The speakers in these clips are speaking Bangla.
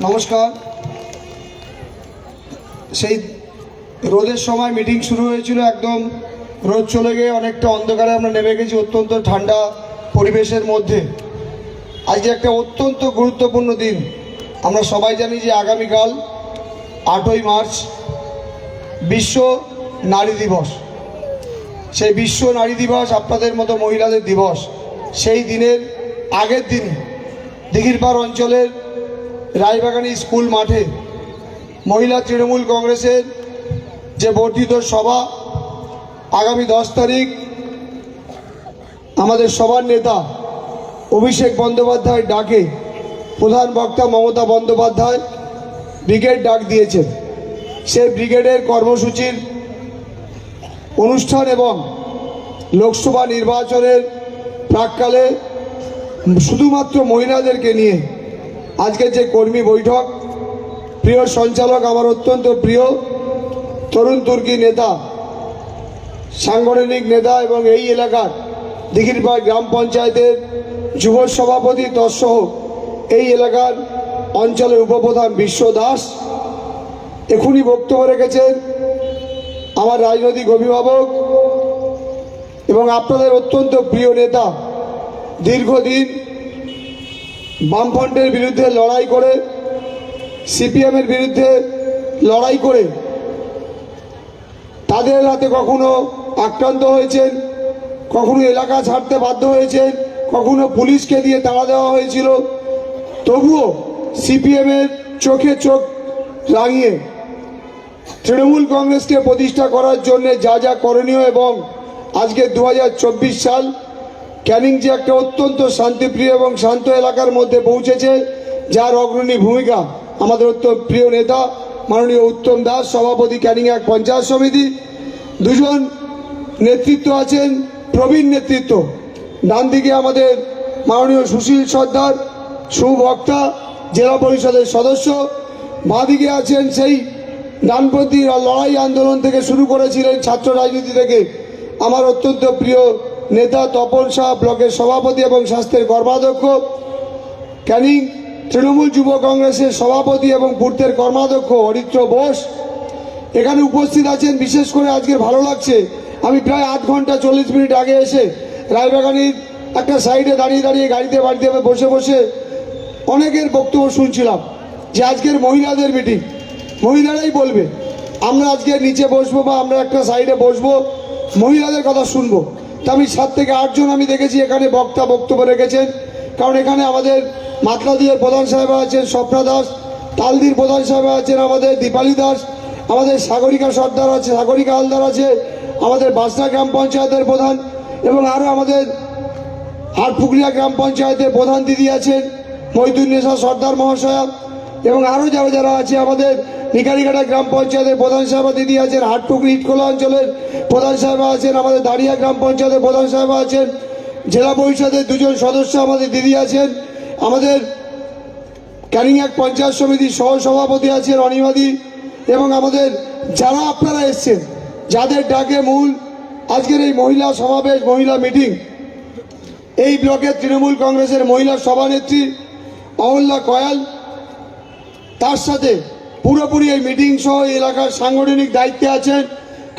নমস্কার। সেই রোদের সময় মিটিং শুরু হয়েছিল একদম। রোদ চলে গিয়ে অনেকটা অন্ধকারে আমরা নেমে গেছি অত্যন্ত ঠান্ডা পরিবেশের মধ্যে। আজকে একটা অত্যন্ত গুরুত্বপূর্ণ দিন। আমরা সবাই জানি যে আগামীকাল আটই মার্চ বিশ্ব নারী দিবস। সেই বিশ্ব নারী দিবস আপনাদের মতো মহিলাদের দিবস। সেই দিনের আগের দিনে দিঘিরপাড় অঞ্চলের রায়বাগানী স্কুল মাঠে মহিলা তৃণমূল কংগ্রেসের যে বর্ধিত সভা আগামী দশ তারিখ, আমাদের সবার নেতা অভিষেক বন্দ্যোপাধ্যায় ডাকে, প্রধান বক্তা মমতা বন্দ্যোপাধ্যায় ব্রিগেড ডাক দিয়েছেন। সে ব্রিগেডের কর্মসূচির অনুষ্ঠান এবং লোকসভা নির্বাচনের প্রাককালে শুধুমাত্র মহিলাদেরকে নিয়ে আজকে যে কর্মী বৈঠক, প্রিয় সঞ্চালক আমার অত্যন্ত প্রিয় তরুণ তুর্কি নেতা, সাংগঠনিক নেতা এবং এই এলাকার দিঘিরপাড় গ্রাম পঞ্চায়েতের যুব সভাপতি তৎসহ এই এলাকার অঞ্চলের উপপ্রধান বিশ্ব দাস এখনই বক্তব্য রেখেছেন আমার রাজনৈতিক অভিভাবক এবং আপনাদের অত্যন্ত প্রিয় নেতা দীর্ঘদিন বামফ্রন্টের বিরুদ্ধে লড়াই করে, সিপিএমের বিরুদ্ধে লড়াই করে তাদের হাতে কখনো আক্রান্ত হয়েছেন, কখনো এলাকা ছাড়তে বাধ্য হয়েছেন, কখনো পুলিশকে দিয়ে তাড়া দেওয়া হয়েছিল। তবুও সিপিএমের চোখে চোখ রাঙিয়ে তৃণমূল কংগ্রেসকে প্রতিষ্ঠা করার জন্য যা যা করণীয় এবং আজকে দু হাজার চব্বিশ সাল ক্যানিং যে একটা অত্যন্ত শান্তিপ্রিয় এবং শান্ত এলাকার মধ্যে পৌঁছেছে, যার অগ্রণী ভূমিকা আমাদের অত্যন্ত প্রিয় নেতা, মাননীয় উত্তম দাস, সভাপতি ক্যানিং এক পঞ্চায়েত সমিতি। দুজন নেতৃত্ব আছেন, প্রবীণ নেতৃত্ব। ডান দিকে আমাদের মাননীয় সুশীল সর্দার, সুবক্তা, জেলা পরিষদের সদস্য। বাঁদিকে আছেন সেই ডানপন্থী লড়াই আন্দোলন থেকে শুরু করেছিলেন ছাত্র রাজনীতি থেকে। আমার অত্যন্ত প্রিয় নেতা তপন শাহ ব্লকের সভাপতি এবং স্বাস্থ্যের কর্মাধ্যক্ষ, ক্যানিং তৃণমূল যুব কংগ্রেসের সভাপতি এবং পূর্তের কর্মাধ্যক্ষ হরিত্র বোস। এখানে উপস্থিত আছেন, বিশেষ করে আজকে ভালো লাগছে। আমি প্রায় আধ ঘণ্টা চল্লিশ মিনিট আগে এসে রায়বাগানির একটা সাইডে দাঁড়িয়ে দাঁড়িয়ে গাড়িতে, বাড়িতে বসে বসে অনেকের বক্তব্য শুনছিলাম যে আজকের মহিলাদের মিটিং। মহিলারাই বলবে, আমরা আজকে নিচে বসবো বা আমরা একটা সাইডে বসবো, মহিলাদের কথা শুনব। তা আমি সাত থেকে আটজন আমি দেখেছি এখানে বক্তা বক্তব্য রেখেছেন। কারণ এখানে আমাদের মাতলাদিয়ের প্রধান সাহেব আছেন স্বপ্না দাস, তালদির প্রধান সাহেব আছেন আমাদের দীপালি দাস, আমাদের সাগরিকা সর্দার আছে, সাগরিকা হালদার আছে, আমাদের বাসনা গ্রাম পঞ্চায়েতের প্রধান এবং আরও আমাদের হাটপুকুরিয়া গ্রাম পঞ্চায়েতের প্রধান দিদি আছেন মহিদুন্নেসা সর্দার মহাশয়া এবং আরও যারা যারা আছে আমাদের নিকারিঘাটা গ্রাম পঞ্চায়েতের প্রধান সাহেবা দিদি আছেন। হাটপুকুরি ইটখোলা অঞ্চলের প্রধান সাহেবা আছেন। আমাদের দাঁড়িয়া গ্রাম পঞ্চায়েতের প্রধান সাহেবা আছেন। জেলা পরিষদের দুজন সদস্য আমাদের দিদি আছেন। আমাদের ক্যানিং এক পঞ্চায়েত সমিতির সহ সভাপতি আছেন অনিমাদি এবং আমাদের যারা আপনারা এসছেন, যাদের ডাকে মূল, আজকের এই মহিলা সমাবেশ, মহিলা মিটিং। এই ব্লকের তৃণমূল কংগ্রেসের মহিলা সভানেত্রী অমল্লা কয়াল, তার সাথে পুরোপুরি এই মিটিং সহ এলাকার সাংগঠনিক দায়িত্বে আছেন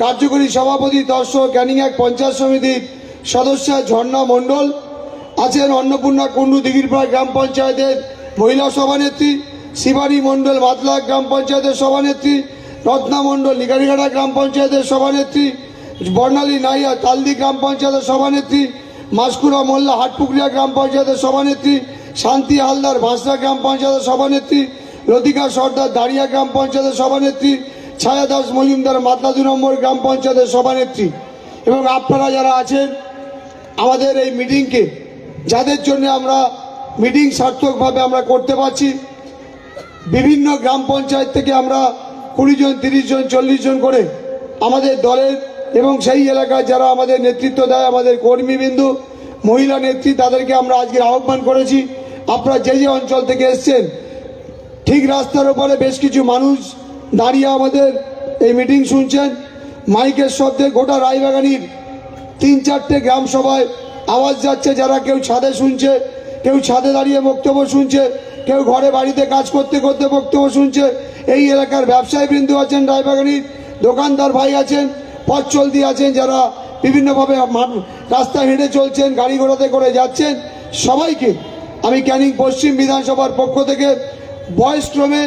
কার্যকরী সভাপতি, দর্শক, ক্যানিং এক পঞ্চায়েত সমিতির সদস্য ঝর্ণা মণ্ডল, আছেন অন্নপূর্ণা কুণ্ডু দিঘিরপাড়া গ্রাম পঞ্চায়েতের মহিলা সভানেত্রী, শিবানী মণ্ডল মাতলা গ্রাম পঞ্চায়েতের সভানেত্রী, রত্না মণ্ডল নিগারিঘাটা গ্রাম পঞ্চায়েতের সভানেত্রী, বর্ণালী নাইয়া তালদি গ্রাম পঞ্চায়েতের সভানেত্রী, মাসকুরা মোল্লা হাটপুকুরিয়া গ্রাম পঞ্চায়েতের সভানেত্রী, শান্তি হালদার ভাসরা গ্রাম পঞ্চায়েতের সভানেত্রী লতিকা সর্দার দাঁড়িয়া গ্রাম পঞ্চায়েতের সভানেত্রী, ছায়া দাস মজুমদার মাতলা দু নম্বর গ্রাম পঞ্চায়েতের সভানেত্রী। এবং আপনারা যারা আছেন, আমাদের এই মিটিংকে, যাদের জন্য আমরা মিটিং সার্থকভাবে আমরা করতে পারছি, বিভিন্ন গ্রাম পঞ্চায়েত থেকে আমরা কুড়ি জন, তিরিশ জন, চল্লিশ জন করে আমাদের দলের এবং সেই এলাকায় যারা আমাদের নেতৃত্ব দেয়, আমাদের কর্মীবিন্দু, মহিলা নেত্রী, তাদেরকে আমরা আজকে আহ্বান করেছি। আপনারা যে যে অঞ্চল থেকে এসছেন ঠিক রাস্তার ওপরে বেশ কিছু মানুষ দাঁড়িয়ে আমাদের এই মিটিং শুনছেন। মাইকের শব্দে গোটা রায়বাগানির তিন চারটে গ্রাম সভায় আওয়াজ যাচ্ছে, যারা কেউ ছাদে শুনছে, কেউ ছাদে দাঁড়িয়ে বক্তব্য শুনছে, কেউ ঘরে বাড়িতে কাজ করতে করতে বক্তব্য শুনছে। এই এলাকার ব্যবসায়ী বৃন্দু আছেন, রায়বাগানির দোকানদার ভাই আছেন, পথ চলতি আছেন, যারা বিভিন্নভাবে রাস্তায় হেঁটে চলছেন, গাড়ি ঘোড়াতে করে যাচ্ছেন। সবাইকে আমি ক্যানিং পশ্চিম বিধানসভার পক্ষ থেকে বয়স্ক্রমে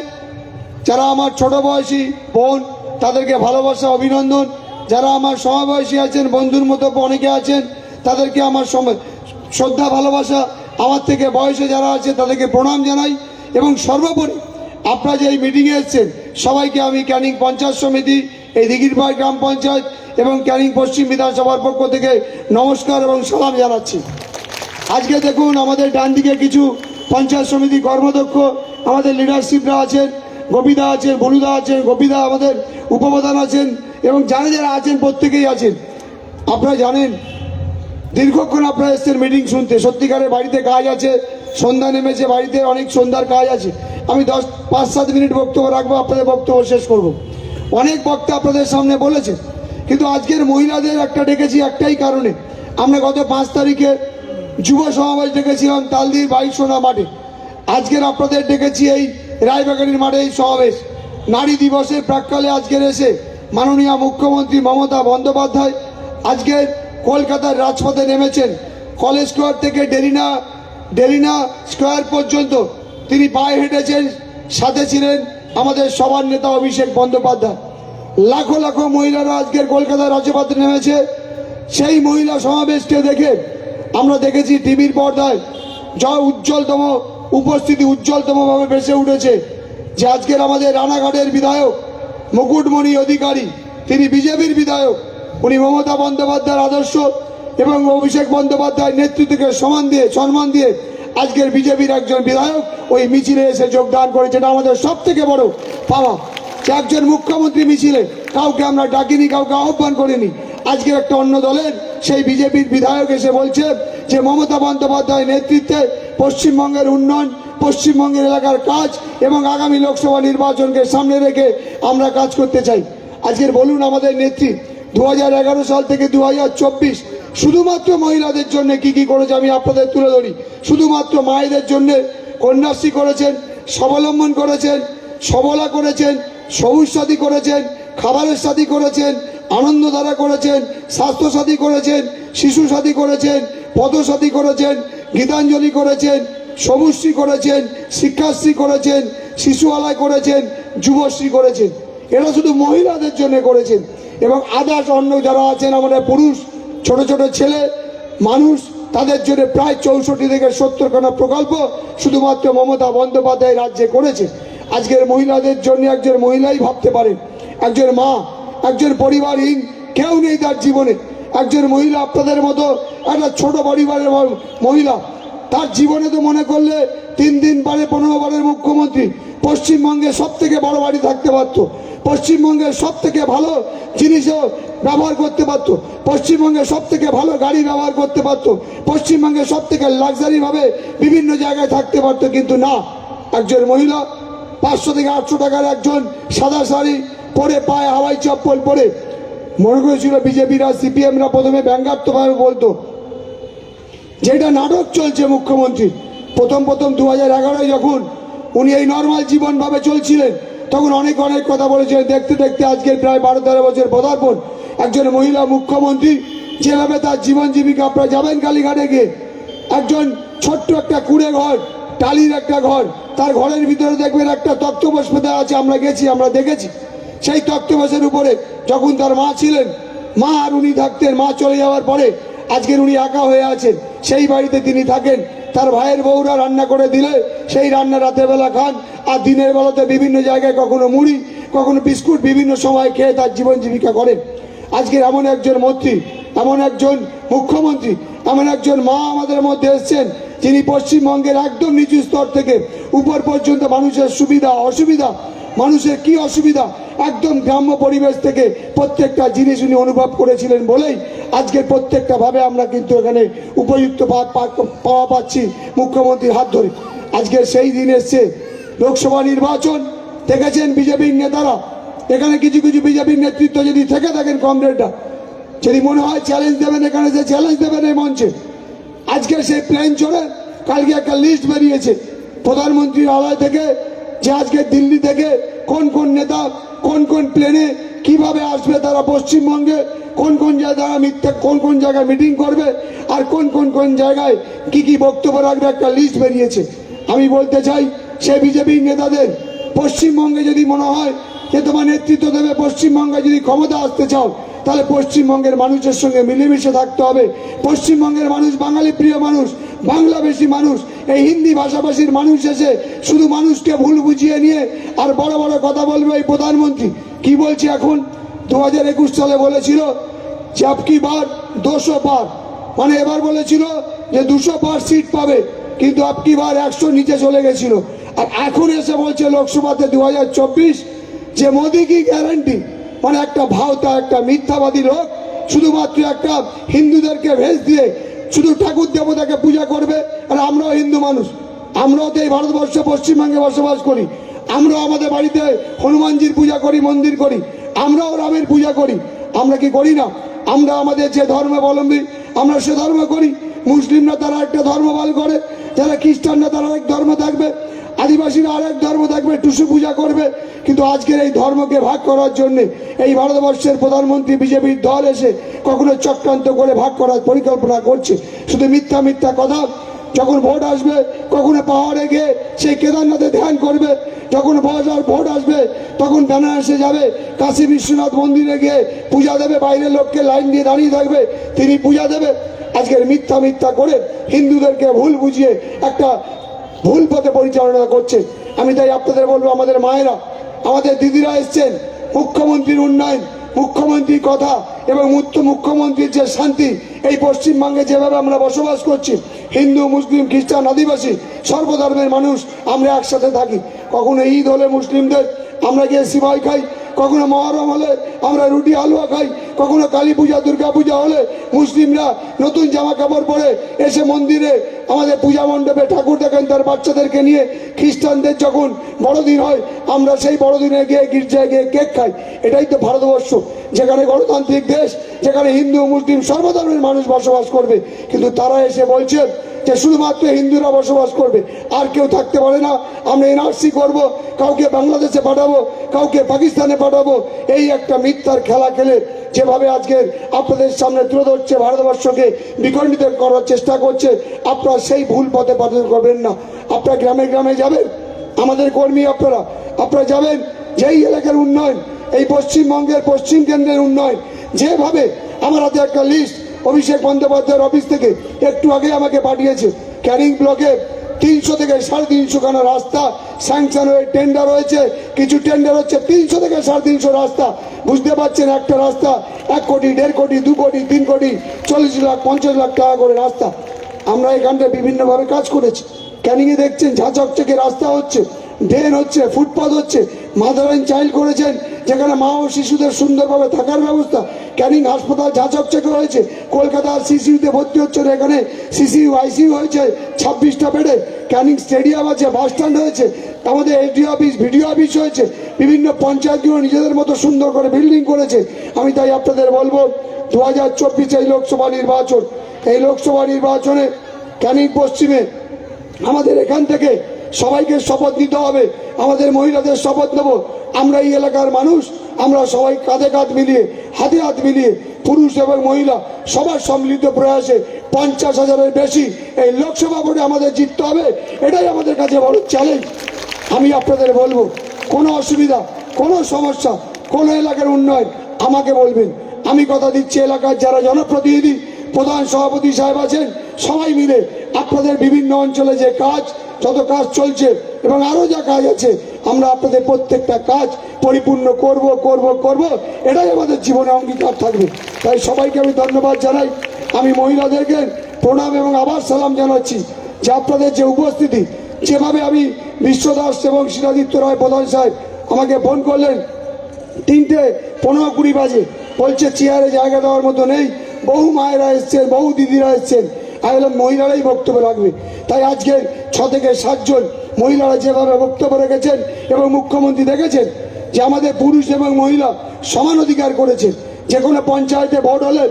যারা আমার ছোট বয়সী বোন, তাদেরকে ভালোবাসা, অভিনন্দন। যারা আমার সমবয়সী আছেন, বন্ধুর মতো অনেকে আছেন, তাদেরকে আমার শ্রদ্ধা, ভালোবাসা, আমার থেকে বয়সে যারা আছে, তাদেরকে প্রণাম জানাই। এবং সর্বোপরি আপনারা যে এই মিটিংয়ে এসেছেন, সবাইকে আমি ক্যানিং পঞ্চায়েত সমিতি, এই দিঘিরপাড় গ্রাম পঞ্চায়েত এবং ক্যানিং পশ্চিম বিধানসভার পক্ষ থেকে নমস্কার এবং সালাম জানাচ্ছি। আজকে দেখুন, আমাদের ডান দিকে কিছু পঞ্চায়েত সমিতি কর্মদক্ষ আমাদের লিডারশিপরা আছেন গোপীদা আছেন বলুদা আছেন গোপীদা আমাদের উপপ্রধান আছেন এবং যারা যারা আছেন প্রত্যেকেই আছেন। আপনারা জানেন, দীর্ঘক্ষণ আপনারা এসছেন মিটিং শুনতে। সত্যিকারের বাড়িতে কাজ আছে, সন্ধ্যা নেমেছে, বাড়িতে অনেক সন্ধ্যার কাজ আছে। আমি দশ, পাঁচ, সাত মিনিট বক্তব্য রাখব, আপনাদের বক্তব্য শেষ করব। অনেক বক্তা আপনাদের সামনে বলেছে কিন্তু আজকের মহিলাদের একটা ডেকেছি একটাই কারণে। আমরা গত পাঁচ তারিখে যুব সমাবেশ ডেকেছিলাম, তালদির বাইক সোনা মাঠে। আজকের আপনাদের ডেকেছি এই রায়বাগানির মাঠে এই সমাবেশ। নারী দিবসের প্রাককালে আজকের এসে মাননীয় মুখ্যমন্ত্রী মমতা বন্দ্যোপাধ্যায় আজকের কলকাতার রাজপথে নেমেছেন। কলেজ স্কোয়ার থেকে ডেরিনা ডেরিনা স্কোয়ার পর্যন্ত তিনি পায়ে হেঁটেছেন, সাথে ছিলেন আমাদের সবার নেতা অভিষেক বন্দ্যোপাধ্যায়। লাখো লাখো মহিলারা আজকের কলকাতার রাজপথে নেমেছে। সেই মহিলা সমাবেশকে দেখে আমরা দেখেছি টিভির পর্দায় যা উজ্জ্বলতম উপস্থিতি উজ্জ্বলতমভাবে ভেসে উঠেছে যে আজকের আমাদের রানাঘাটের বিধায়ক, মুকুটমণি অধিকারী, তিনি বিজেপির বিধায়ক, উনি মমতা বন্দ্যোপাধ্যায়ের আদর্শ এবং অভিষেক বন্দ্যোপাধ্যায়ের নেতৃত্বকে সমান দিয়ে, সম্মান দিয়ে আজকের বিজেপির একজন বিধায়ক ওই মিছিলে এসে যোগদান করেছে। এটা আমাদের সব থেকে বড় পাওয়া। যে একজন মুখ্যমন্ত্রী মিছিলে কাউকে আমরা ডাকিনি, কাউকে আহ্বান করিনি। আজকের একটা অন্য দলের সেই বিজেপির বিধায়ক এসে বলছে যে মমতা বন্দ্যোপাধ্যায়ের নেতৃত্বে পশ্চিমবঙ্গের উন্নয়ন, পশ্চিমবঙ্গের এলাকার কাজ এবং আগামী লোকসভা নির্বাচনকে সামনে রেখে আমরা কাজ করতে চাই। আজকের বলুন আমাদের নেত্রী দু হাজার এগারো সাল থেকে দু হাজার চব্বিশ, শুধুমাত্র মহিলাদের জন্য কি কি করেছে আমি আপনাদের তুলে ধরি। শুধুমাত্র মায়েদের জন্য কন্যাশ্রী করেছেন, স্বাবলম্বন করেছেন, সবলা করেছেন, সবুজ সাথী করেছেন, খাবারের সাথী করেছেন আনন্দধারা করেছেন স্বাস্থ্যসাথী করেছেন, শিশু সাথী করেছেন পদসাথী করেছেন গীতাঞ্জলি করেছেন সবুজশ্রী করেছেন, শিক্ষাশ্রী করেছেন শিশু আলয় করেছেন, যুবশ্রী করেছেন। এরা শুধু মহিলাদের জন্য করেছেন। এবং আদার্স অন্য যারা আছেন, আমাদের পুরুষ, ছোট ছোট ছেলে, মানুষ, তাদের জন্য প্রায় চৌষট্টি থেকে সত্তর খানা প্রকল্প শুধুমাত্র মমতা বন্দ্যোপাধ্যায় রাজ্যে করেছে। আজকের মহিলাদের জন্য একজন মহিলাই ভাবতে পারেন, একজন মা, একজন পরিবারহীন, কেউ নেই তার জীবনে। একজন মহিলা আপনাদের মতো, একটা ছোট পরিবারের মহিলা। তার জীবনে তো মনে করলে তিন দিন পারে, পনেরো বারের মুখ্যমন্ত্রী। পশ্চিমবঙ্গে সব থেকে বড় বাড়ি থাকতে পারত। পশ্চিমবঙ্গের সব থেকে ভালো জিনিসও ব্যবহার করতে পারত। পশ্চিমবঙ্গে সব থেকে ভালো গাড়ি ব্যবহার করতে পারত। পশ্চিমবঙ্গে সব থেকে লাক্সারি ভাবে বিভিন্ন জায়গায় থাকতে পারতো, কিন্তু না। একজন মহিলা, পাঁচশো থেকে আটশো টাকার একজন সাদা শাড়ি পরে পায়ে হাওয়াই চপ্পল পরে মনে করেছিল বিজেপিরা সিপিএমরা প্রথমে ব্যঙ্গাত্মকভাবে বলতো। যেটা নাটক চলছে মুখ্যমন্ত্রী। প্রথম প্রথম দু হাজার যখন উনি এই নর্মাল জীবনভাবে চলছিলেন, তখন অনেক অনেক কথা বলেছিলেন। দেখতে দেখতে আজকের প্রায় বারো তেরো বছর পদার্পণ। একজন মহিলা মুখ্যমন্ত্রী, যেভাবে তার জীবন জীবিকা, আপনারা যাবেন কালীঘাটে গিয়ে, একজন ছোট্ট একটা কুড়ে ঘর, টালির একটা ঘর, তার ঘরের ভিতরে দেখবেন একটা তক্তপোষ আছে, আমরা গেছি, আমরা দেখেছি। সেই তক্তপোষের উপরে যখন তার মা ছিলেন, মা আর উনি থাকতেন, মা চলে যাওয়ার পরে আজকের উনি একা হয়ে আছেন, সেই বাড়িতে তিনি থাকেন। তার ভাইয়ের বউরা রান্না করে দিলে, সেই রান্না রাতের বেলা খান। আর দিনের বেলাতে বিভিন্ন জায়গায় কখনো মুড়ি, কখনো বিস্কুট বিভিন্ন সময় খেয়ে তার জীবন জীবিকা করেন। আজকের এমন একজন মন্ত্রী, এমন একজন মুখ্যমন্ত্রী, এমন একজন মা আমাদের মধ্যে এসছেন, যিনি পশ্চিমবঙ্গের একদম নিচু স্তর থেকে, উপর পর্যন্ত মানুষের সুবিধা, অসুবিধা মানুষের কি অসুবিধা? একদম গ্রাম্য পরিবেশ থেকে প্রত্যেকটা জিনিস উনি অনুভব করেছিলেন বলেই আজকের প্রত্যেকটা ভাবে আমরা কিন্তু এখানে উপযুক্ত পাওয়া পাচ্ছি মুখ্যমন্ত্রীর হাত ধরে। আজকের সেই দিন এসছে লোকসভা নির্বাচন, দেখেছেন বিজেপির নেতারা? এখানে কিছু কিছু বিজেপির নেতৃত্ব যদি থেকে থাকেন কমরেডরা, যদি মনে হয় চ্যালেঞ্জ দেবেন এখানে, যে চ্যালেঞ্জ দেবেন এই মঞ্চে। আজকে সেই প্লেন চড়ে কালকে একটা লিস্ট বেরিয়েছে। প্রধানমন্ত্রীর আলয় থেকে যে আজকে দিল্লি থেকে কোন কোন নেতা, কোন কোন প্লেনে কীভাবে আসবে তারা পশ্চিমবঙ্গে, কোন কোন জায়গায় মিথ্যা, কোন কোন জায়গায় মিটিং করবে আর কোন কোন কোন জায়গায় কি কি বক্তব্য রাখবে একটা লিস্ট বেরিয়েছে। আমি বলতে চাই, সে বিজেপির নেতাদের পশ্চিমবঙ্গে যদি মনে হয় যে তোমার নেতৃত্ব দেবে, পশ্চিমবঙ্গে যদি ক্ষমতা আসতে চাও, তাহলে পশ্চিমবঙ্গের মানুষের সঙ্গে মিলেমিশে থাকতে হবে। পশ্চিমবঙ্গের মানুষ বাঙালি প্রিয় মানুষ, বাংলাদেশি মানুষ এই হিন্দি ভাষাভাষীর মানুষ এসে শুধু মানুষকে ভুল বুঝিয়ে নিয়ে আর বড় বড় কথা বলবে এই প্রধানমন্ত্রী। কি বলছে এখন? দু হাজার একুশ সালে বলেছিল যে আপকি বার? দুশো পার মানে এবার বলেছিল যে দুশো পার সিট পাবে, কিন্তু আপকি বার একশো নিচে চলে গেছিল। আর এখন এসে বলছে লোকসভাতে দু হাজার চব্বিশ যে মোদি কি গ্যারান্টি মানে একটা ভাওতা, একটা মিথ্যাবাদী লোক, শুধুমাত্র একটা হিন্দুদেরকে ভেজ দিয়ে শুধু ঠাকুর দেবতাকে পূজা করবে, আর আমরাও হিন্দু মানুষ। আমরাও তো এই ভারতবর্ষ পশ্চিমবঙ্গে বসবাস করি। আমরাও আমাদের বাড়িতে হনুমানজির পূজা করি, মন্দির করি। আমরাও রামের পূজা করি। আমরা কি করি না? আমরা আমাদের যে ধর্মাবলম্বী আমরা সে ধর্ম করি। মুসলিমরা তারা একটা ধর্ম পাল করে, যারা খ্রিস্টানরা তারা এক ধর্ম থাকবে। আদিবাসীরা আরেক ধর্ম থাকবে টুসু পূজা করবে। কিন্তু আজকের এই ধর্মকে ভাগ করার জন্য এই ভারতবর্ষের প্রধানমন্ত্রী বিজেপির দল এসে কখনো চক্রান্ত করে ভাগ করার পরিকল্পনা করছে। শুধু মিথ্যা মিথ্যা কথা, যখন ভোট আসবে, কখনো পাহাড়ে গিয়ে সেই কেদারনাথে ধ্যান করবে। যখন বাজার ভোট আসবে, তখন বেনারসে যাবে, কাশী বিশ্বনাথ মন্দিরে গিয়ে পূজা দেবে, বাইরের লোককে লাইন দিয়ে দাঁড়িয়ে থাকবে, তিনি পূজা দেবে। আজকের মিথ্যা মিথ্যা করে হিন্দুদেরকে ভুল বুঝিয়ে একটা ভুল পথে পরিচালনা করছে। আমি তাই আপনাদের বলব, আমাদের মায়েরা, আমাদের দিদিরা এসছেন। মুখ্যমন্ত্রীর উন্নয়ন, মুখ্যমন্ত্রীর কথা এবং মুখ্য মুখ্যমন্ত্রীর যে শান্তি, এই পশ্চিমবঙ্গে যেভাবে আমরা বসবাস করছি, হিন্দু, মুসলিম, খ্রিস্টান, আদিবাসী, সর্বধর্মের মানুষ, আমরা একসাথে থাকি। কখনো ঈদ হলে মুসলিমদের আমরা গিয়ে সিমাই খাই, কখনো মহরম হলে আমরা রুটি, হালুয়া খাই কখনো কালী পূজা, দুর্গা পূজা হলে মুসলিমরা নতুন জামা কাপড় পরে এসে মন্দিরে আমাদের পূজা মণ্ডপে ঠাকুর দেখেন, তার বাচ্চাদেরকে নিয়ে খ্রিস্টানদের যখন বড়দিন হয়, আমরা সেই বড়দিনে গিয়ে গির্জায় গিয়ে কেক খাই। এটাই তো ভারতবর্ষ। যেখানে গণতান্ত্রিক দেশ, যেখানে হিন্দু, মুসলিম সর্বধর্মের মানুষ বসবাস করবে। কিন্তু তারা এসে বলছে যে শুধুমাত্র হিন্দুরা বসবাস করবে। আর কেউ থাকতে পারে না। আমরা এনআরসি করব, কাউকে বাংলাদেশে পাঠাবো, কাউকে পাকিস্তানে পাঠাবো। এই একটা মিথ্যার খেলা খেলে যেভাবে আজকে আপনাদের সামনে তুলে ধরছে ভারতবর্ষকে বিখণ্ডিত করার চেষ্টা করছে, আপনারা সেই ভুল পথে পাঠন করবেন না। আপনারা গ্রামে গ্রামে যাবেন, আমাদের কর্মী আপনারা আপনারা যাবেন, যেই এলাকার উন্নয়ন, এই পশ্চিমবঙ্গের পশ্চিম কেন্দ্রের উন্নয়ন, যেভাবে আমার হাতে একটা লিস্ট অভিষেক বন্দ্যোপাধ্যায়ের অফিস থেকে একটু আগে আমাকে পাঠিয়েছে ক্যারিং ব্লকে তিনশো থেকে সাড়ে তিনশো খানা রাস্তা স্যাংশন হয়ে টেন্ডার হয়েছে। কিছু টেন্ডার হচ্ছে তিনশো থেকে সাড়ে তিনশো রাস্তা। বুঝতে পারছেন, একটা রাস্তা এক কোটি, দেড় কোটি, দু কোটি, তিন কোটি, চল্লিশ লাখ, পঞ্চাশ লাখ টাকা করে রাস্তা। আমরা এখানটা বিভিন্নভাবে কাজ করেছি। ক্যানিংয়ে দেখছেন ঝাঁচকচকে রাস্তা হচ্ছে, ড্রেন হচ্ছে ফুটপাথ হচ্ছে। মাদার চাইল্ড করেছেন যেখানে মা ও শিশুদের সুন্দরভাবে থাকার ব্যবস্থা, ক্যানিং হাসপাতাল ঝাঁচকচকে হয়েছে কলকাতার সিসিউতে ভর্তি হচ্ছে না। এখানে সিসিউ, আইসিউ হয়েছে ছাব্বিশটা বেডে, ক্যানিং স্টেডিয়াম আছে, বাস স্ট্যান্ড হয়েছে, আমাদের এসডি অফিস, ভিডিও অফিস হয়েছে, বিভিন্ন পঞ্চায়েতগুলো নিজেদের মতো সুন্দর করে বিল্ডিং করেছে। আমি তাই আপনাদের বলব দু হাজার চব্বিশে এই লোকসভা নির্বাচন, এই লোকসভা নির্বাচনে ক্যানিং পশ্চিমে আমাদের এখান থেকে সবাইকে শপথ নিতে হবে, আমাদের মহিলাদের শপথ নেব। আমরা এই এলাকার মানুষ, আমরা সবাই কাঁধে কাঁধ মিলিয়ে, হাতে হাত মিলিয়ে পুরুষ এবং মহিলা সবার সম্মিলিত প্রয়াসে পঞ্চাশ হাজারের বেশি এই লোকসভা ভোটে আমাদের জিততে হবে, এটাই আমাদের কাছে বড় চ্যালেঞ্জ আমি আপনাদের বলব, কোনো অসুবিধা, কোনো সমস্যা, কোনো এলাকার উন্নয়ন, আমাকে বলবেন। আমি কথা দিচ্ছি এলাকার যারা জনপ্রতিনিধি, প্রধান সভাপতি সাহেব আছেন, সবাই মিলে আপনাদের বিভিন্ন অঞ্চলে যে কাজ, যত কাজ চলছে এবং আরও যা কাজ আছে আমরা আপনাদের প্রত্যেকটা কাজ পরিপূর্ণ করব করব করব। এটাই আমাদের জীবনে অঙ্গীকার থাকবে। তাই সবাইকে আমি ধন্যবাদ জানাই। আমি মহিলাদেরকে প্রণাম এবং আবার সালাম জানাচ্ছি যে আপনাদের যে উপস্থিতি, যেভাবে আমি বিশ্বদাস এবং শিলাদিত্য রায় প্রধান সাহেব আমাকে ফোন করলেন, তিনটে পনেরো কুড়ি বাজে। বলছে, চেয়ারে জায়গা দেওয়ার মতো নেই। বহু মায়েরা এসছেন, বহু দিদিরা এসছেন। বললাম মহিলারাই বক্তব্য রাখবে। তাই আজকে ছ থেকে সাতজন মহিলারা যেভাবে বক্তব্য রেখেছেন এবং মুখ্যমন্ত্রী দেখেছেন যে আমাদের পুরুষ এবং মহিলা সমান অধিকার করেছে যে কোনো পঞ্চায়েতে ভোট হলে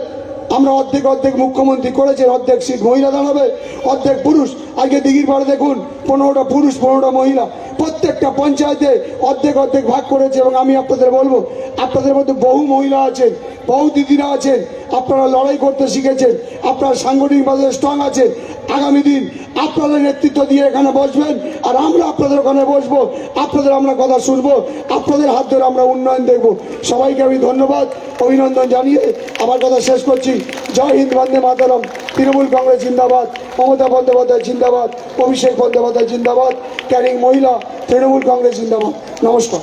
আমরা অর্ধেক অর্ধেক মুখ্যমন্ত্রী করেছেন, অর্ধেক সিট মহিলা দাঁড়াবে, অর্ধেক পুরুষ। আজকে দিঘির পাড়ে দেখুন, পনেরোটা পুরুষ, পনেরোটা মহিলা। প্রত্যেকটা পঞ্চায়েতে অর্ধেক অর্ধেক ভাগ করেছে এবং আমি আপনাদের বলব, আপনাদের মধ্যে বহু মহিলা আছেন, বহু দিদিরা আছেন, আপনারা লড়াই করতে শিখেছেন, আপনারা সাংগঠনিকভাবে স্ট্রং আছেন। আগামী দিন আপনাদের নেতৃত্ব দিয়ে এখানে বসবেন আর আমরা আপনাদের ওখানে বসবো। আপনাদের আমরা কথা শুনব। আপনাদের হাত ধরে আমরা উন্নয়ন দেখব। সবাইকে আমি ধন্যবাদ, অভিনন্দন জানিয়ে আমার কথা শেষ করছি। জয় হিন্দ, বন্দে মাতারম। তৃণমূল কংগ্রেস জিন্দাবাদ, মমতা বন্দ্যোপাধ্যায় জিন্দাবাদ, অভিষেক বন্দ্যোপাধ্যায় জিন্দাবাদ ক্যারিং মহিলা, তৃণমূল কংগ্রেস জিন্দাবাদ। নমস্কার।